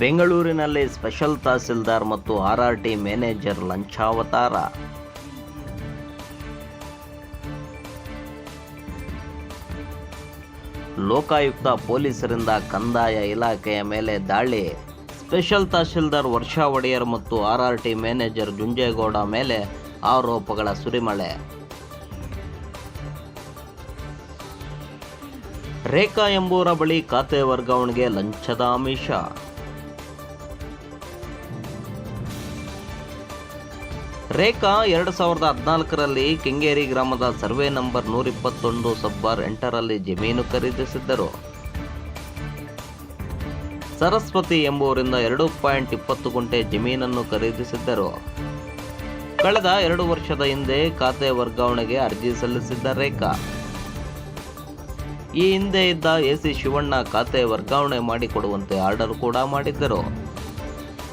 ಬೆಂಗಳೂರಿನಲ್ಲಿ ಸ್ಪೆಷಲ್ ತಹಸೀಲ್ದಾರ್ ಮತ್ತು RRT manager ಲಂಚಾವತಾರ. ಲೋಕಾಯುಕ್ತ ಪೊಲೀಸರಿಂದ ಕಂದಾಯ ಇಲಾಖೆಯ ಮೇಲೆ ದಾಳಿ. ಸ್ಪೆಷಲ್ ತಹಸೀಲ್ದಾರ್ ವರ್ಷಾ ಒಡೆಯರ್ ಮತ್ತು ಆರ್ಆರ್ಟಿ ಮ್ಯಾನೇಜರ್ ಜುಂಜೇಗೌಡ ಮೇಲೆ ಆರೋಪಗಳ ಸುರಿಮಳೆ. ರೇಖಾ ಎಂಬುವರ ಬಳಿ ಖಾತೆ ವರ್ಗಾವಣೆಗೆ ಲಂಚದ ಆಮಿಷ. ರೇಖಾ ಎರಡು ಸಾವಿರದ ಹದಿನಾಲ್ಕರಲ್ಲಿ ಕೆಂಗೇರಿ ಗ್ರಾಮದ ಸರ್ವೆ ನಂಬರ್ ನೂರ ಇಪ್ಪತ್ತೊಂದು ಸಬ್ಬಾರ್ ಎಂಟರಲ್ಲಿ ಜಮೀನು ಖರೀದಿಸಿದ್ದರು. ಸರಸ್ವತಿ ಎಂಬುವರಿಂದ ಎರಡು ಪಾಯಿಂಟ್ ಇಪ್ಪತ್ತು ಗುಂಟೆ ಜಮೀನನ್ನು ಖರೀದಿಸಿದ್ದರು. ಕಳೆದ ಎರಡು ವರ್ಷದ ಹಿಂದೆ ಖಾತೆ ವರ್ಗಾವಣೆಗೆ ಅರ್ಜಿ ಸಲ್ಲಿಸಿದ್ದ ರೇಖಾ. ಈ ಹಿಂದೆ ಇದ್ದ ಎಸಿ ಶಿವಣ್ಣ ಖಾತೆ ವರ್ಗಾವಣೆ ಮಾಡಿಕೊಡುವಂತೆ ಆರ್ಡರ್ ಕೂಡ ಮಾಡಿದ್ದರು.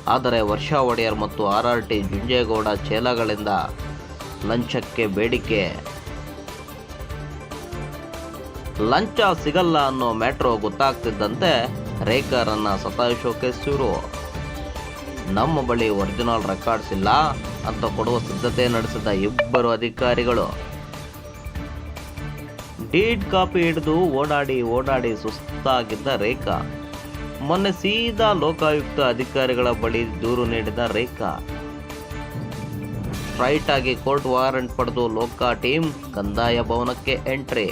ಆದರೆ ವರ್ಷ ಒಡೆಯರ್ ಮತ್ತು ಆರ್ ಆರ್ ಟಿ ಜುಂಜೇಗೌಡ ಚೇಲಗಳಿಂದ ಲಂಚಕ್ಕೆ ಬೇಡಿಕೆ. ಲಂಚ ಸಿಗಲ್ಲ ಅನ್ನೋ ಮ್ಯಾಟ್ರೋ ಗೊತ್ತಾಗ್ತಿದ್ದಂತೆ ರೇಖಾರನ್ನ ಸತಾಯಿಸೋಕೆ ಶುರು ನಮ್ಮ ಬಳಿ ಒರಿಜಿನಲ್ ರೆಕಾರ್ಡ್ಸ್ ಇಲ್ಲ ಅಂತ ಕೊಡುವ ಸಿದ್ಧತೆ ನಡೆಸಿದ ಇಬ್ಬರು ಅಧಿಕಾರಿಗಳು. ಡೀಡ್ ಕಾಪಿ ಹಿಡಿದು ಓಡಾಡಿ ಓಡಾಡಿ ಸುಸ್ತಾಗಿದ್ದ ರೇಖಾ. ಮೊನ್ನೆ ಸೀದಾ ಲೋಕಾಯುಕ್ತ ಅಧಿಕಾರಿಗಳ ಬಳಿ ದೂರು ನೀಡಿದ ರೇಖಾ. ಸ್ಟ್ರೈಟ್ ಆಗಿ ಕೋರ್ಟ್ ವಾರೆಂಟ್ ಪಡೆದು ಲೋಕಾ ಟೀಮ್ ಕಂದಾಯ ಭವನಕ್ಕೆ ಎಂಟ್ರಿ.